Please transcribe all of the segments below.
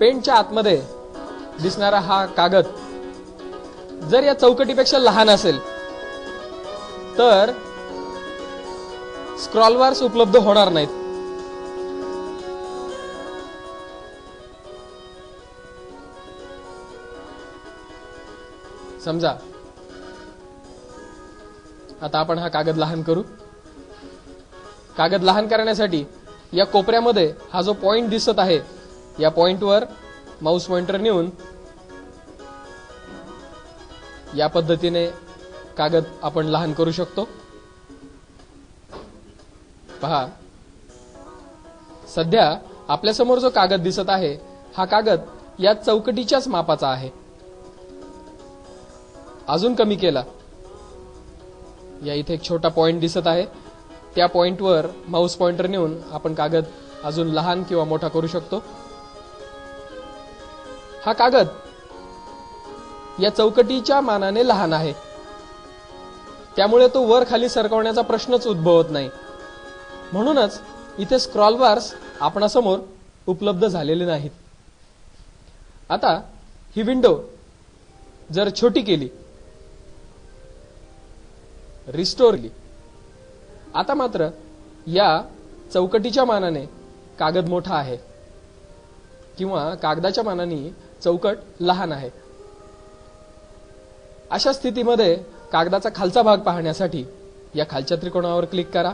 पेनच्या आतमध्ये दिसणारा हा कागद जर या चौकटीपेक्षा लहान असेल तर स्क्रॉलवार्स उपलब्ध होणार नाहीत. समजा आता आपण हा कागद लहान करू. कागद लहान करण्यासाठी या कोपऱ्यामध्ये हा जो पॉइंट दिसत आहे या पॉइंटवर माऊस पॉइंटर नेऊन या पद्धतीने कागद आपण लहान करू शकतो. पहा. सध्या आपल्यासमोर जो कागद दिसत आहे हा कागद या चौकटीच्याच मापाचा आहे. अजून कमी केला. या इथे एक छोटा पॉइंट दिसत आहे. त्या पॉइंटवर माऊस पॉइंटर नेऊन आपण कागद अजून लहान किंवा मोठा करू शकतो. हा कागद या चौकटीच्या मानाने लहान आहे. त्यामुळे तो वर खाली सरकवण्याचा प्रश्नच उद्भवत नाही. म्हणूनच इथे स्क्रॉल बार्स आपणासमोर उपलब्ध झालेले नाहीत. आता ही विंडो जर छोटी केली रिस्टोरली आता मात्र या चौकटीच्या मानाने कागद मोठा आहे. किंवा कागदाच्या मानाने चौकट लहान आहे. अशा स्थितीमध्ये कागदाचा खालचा भाग पाहण्यासाठी या खालच्या त्रिकोणावर क्लिक करा.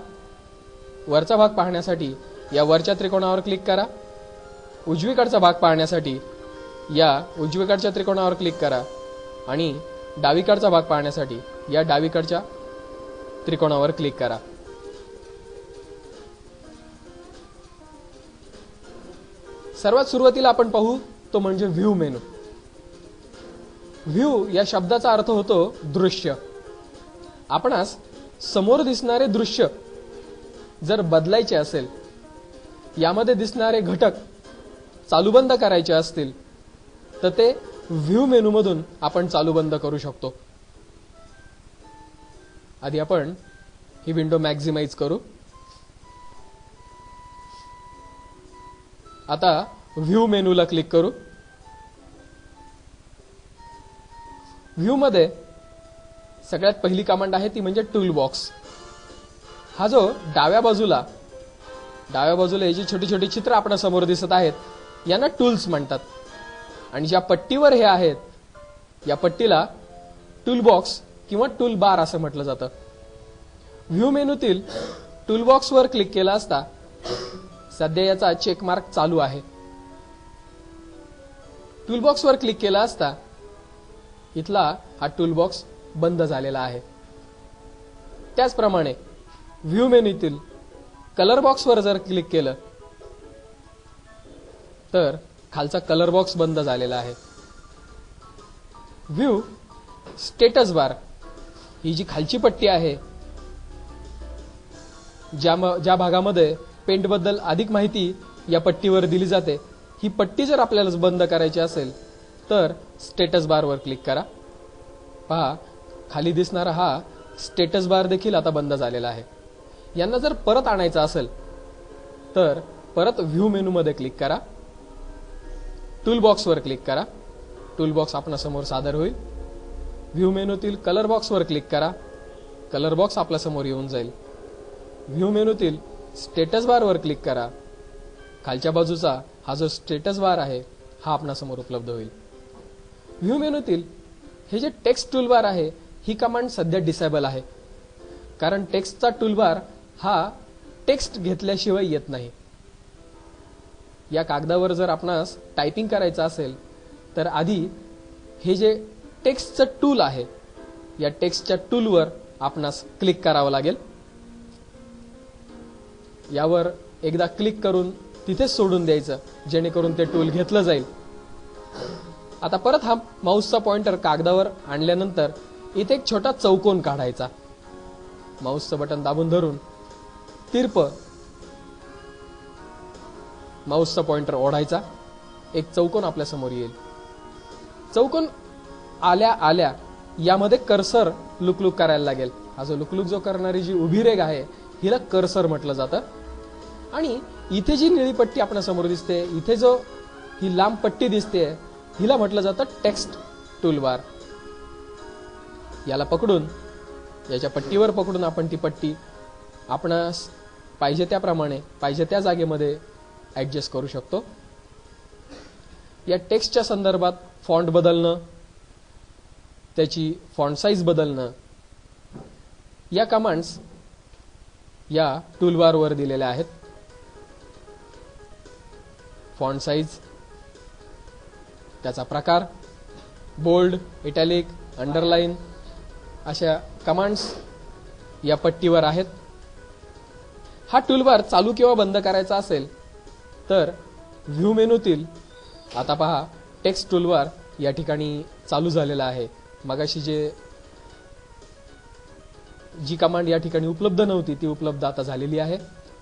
वरचा भाग पाहण्यासाठी या वरच्या त्रिकोणावर क्लिक करा. उजवीकडचा भाग पाहण्यासाठी या उजवीकडच्या त्रिकोणावर क्लिक करा आणि डावीकडचा भाग पाहण्यासाठी या डावीकडच्या त्रिकोणावर क्लिक करा. सर्वात सुरुवातीला आपण पाहू तो म्हणजे व्ह्यू मेनू. व्ह्यू या शब्दाचा अर्थ होतो दृश्य. आपणास समोर दिसणारे दृश्य जर बदलायचे असेल यामध्ये दिसणारे घटक चालूबंद करायचे असतील तर ते व्ह्यू मेनूमधून आपण चालूबंद करू शकतो. आधी आपण ही विंडो मॅक्झिमाइज करू. आता व्ह्यू मेनूला क्लिक करू. व्ह्यू मध्ये सगळ्यात पहिली कमांड आहे ती म्हणजे टूल बॉक्स हा जो डाव्या बाजूला डाव्या बाजूला हे जी छोटी छोटी चित्र आपण समोर दिसत आहेत यांना टूल्स म्हणतात. आणि ज्या पट्टीवर हे आहेत या पट्टीला टूल बॉक्स किंवा टूल बार असं म्हटलं जातं. व्ह्यू मेनूतील टूल बॉक्सवर क्लिक केला असता सध्या याचा चेक मार्क चालू आहे. टूलबॉक्सवर क्लिक केला असता इथला हा टूल बॉक्स बंद झालेला आहे. त्याचप्रमाणे व्ह्यू मेन्यूतील कलर बॉक्सवर जर क्लिक केलं तर खालचा कलर बॉक्स बंद झालेला आहे. व्ह्यू स्टेटस बार ही जी खालची पट्टी आहे ज्या ज्या भागामध्ये पेंटबद्दल अधिक माहिती या पट्टीवर दिली जाते ही पट्टी जर आपल्याला बंद करायची असेल तर स्टेटस बारवर क्लिक करा. पहा खाली दिसणारा हा स्टेटस बार देखील आता बंद झालेला आहे. यांना जर परत आणायचं असेल तर परत व्ह्यू मेनूमध्ये क्लिक करा. टूलबॉक्सवर क्लिक करा. टूलबॉक्स आपणासमोर सादर होईल. व्ह्यू मेनूतील कलर बॉक्सवर क्लिक करा. कलर बॉक्स आपल्यासमोर येऊन जाईल. व्ह्यू मेनूतील स्टेटस बारवर क्लिक करा. खालच्या बाजूचा हा जो स्टेटस बार आहे हा आपणासमोर उपलब्ध होईल. व्ह्यू मेनूतील हे जे टेक्स्ट टूलबार आहे ही कमांड सध्या डिसेबल आहे. कारण टेक्स्टचा टूलबार हा टेक्स्ट घेतल्याशिवाय येत नाही. या कागदावर जर आपणास टायपिंग करायचं असेल तर आधी हे जे टेक्स्टचं टूल आहे या टेक्स्टच्या टूलवर आपणास क्लिक करावं लागेल. यावर एकदा क्लिक करून तिथेच सोडून द्यायचं जेणेकरून ते टूल घेतलं जाईल. आता परत हा माऊसचा पॉइंटर कागदावर आणल्यानंतर इथे एक छोटा चौकोन काढायचा. माऊसचं बटन दाबून धरून तिरप माऊसचा पॉइंटर ओढायचा. एक चौकोन आपल्यासमोर येईल. चौकोन आल्या आल्या यामध्ये कर्सर लुकलुक करायला लागेल. हा जो लुकलुक जो करणारी जी उभी रेग आहे हिला कर्सर म्हटलं जातं. आणि इथे जी निळी पट्टी आपल्यासमोर दिसते इथे जो ही लांब पट्टी दिसते हिला म्हटलं जातं टेक्स्ट टूलबार. याला पकडून याच्या पट्टीवर पकडून आपण ती पट्टी आपणास पाहिजे त्याप्रमाणे पाहिजे त्या जागेमध्ये ॲडजस्ट करू शकतो. या टेक्स्टच्या संदर्भात फॉन्ट बदलणं त्याची फॉन्ट साईज बदलणं या कमांड्स या टूलबारवर दिलेल्या आहेत. फॉन्ट साईज त्याचा प्रकार बोल्ड इटॅलिक अंडरलाईन अशा कमांड्स या पट्टीवर आहेत. हा टूलबार चालू किंवा बंद करायचा असेल तर व्ह्यू मेनूतील आता पहा टेक्स्ट टूलबार या ठिकाणी चालू झालेला आहे. मगाशी जे जी कमांड या ठिकाणी उपलब्ध नव्हती ती उपलब्ध आता झालेली आहे.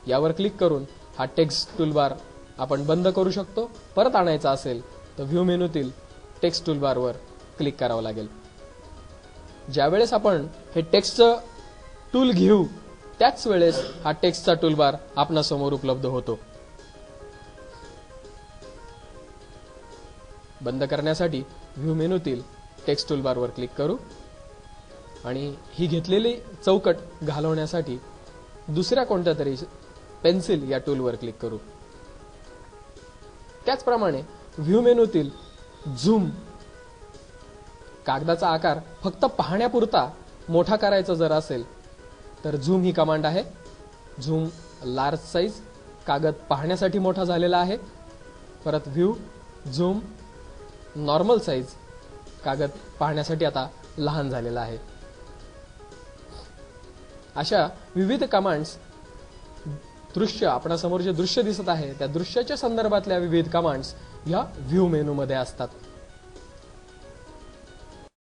यावर क्लिक करून हा टेक्स्ट टूलबार आपण बंद करू शकतो. परत आणायचा असेल तर व्ह्यू मेनूतील टेक्स्ट टूलबारवर क्लिक करावं लागेल. ज्यावेळेस आपण हे टेक्स्टचं टूल घेऊ त्याच वेळेस हा टेक्स्टचा टूलबार आपणासमोर उपलब्ध होतो. बंद करण्यासाठी व्ह्यू मेनूतील टेक्स्ट टूलबारवर क्लिक करू आणि ही घेतलेली चौकट घालवण्यासाठी दुसऱ्या कोणत्या तरी पेन्सिल या टूलवर क्लिक करू. त्याचप्रमाणे व्ह्यू मेनूतील झूम कागदाचा आकार फक्त पाहण्यापुरता मोठा करायचा जर असेल तर झूम ही कमांड आहे. झूम लार्ज साईज कागद पाहण्यासाठी मोठा झालेला आहे. परत व्ह्यू झूम नॉर्मल साईज कागद पाहण्यासाठी आता लहान झालेला आहे. अशा विविध कमांड्स दृश्य आपणासमोर जे दृश्य दिसत आहे त्या दृश्याच्या संदर्भातल्या विविध कमांड्स या व्ह्यू मेनूमध्ये असतात.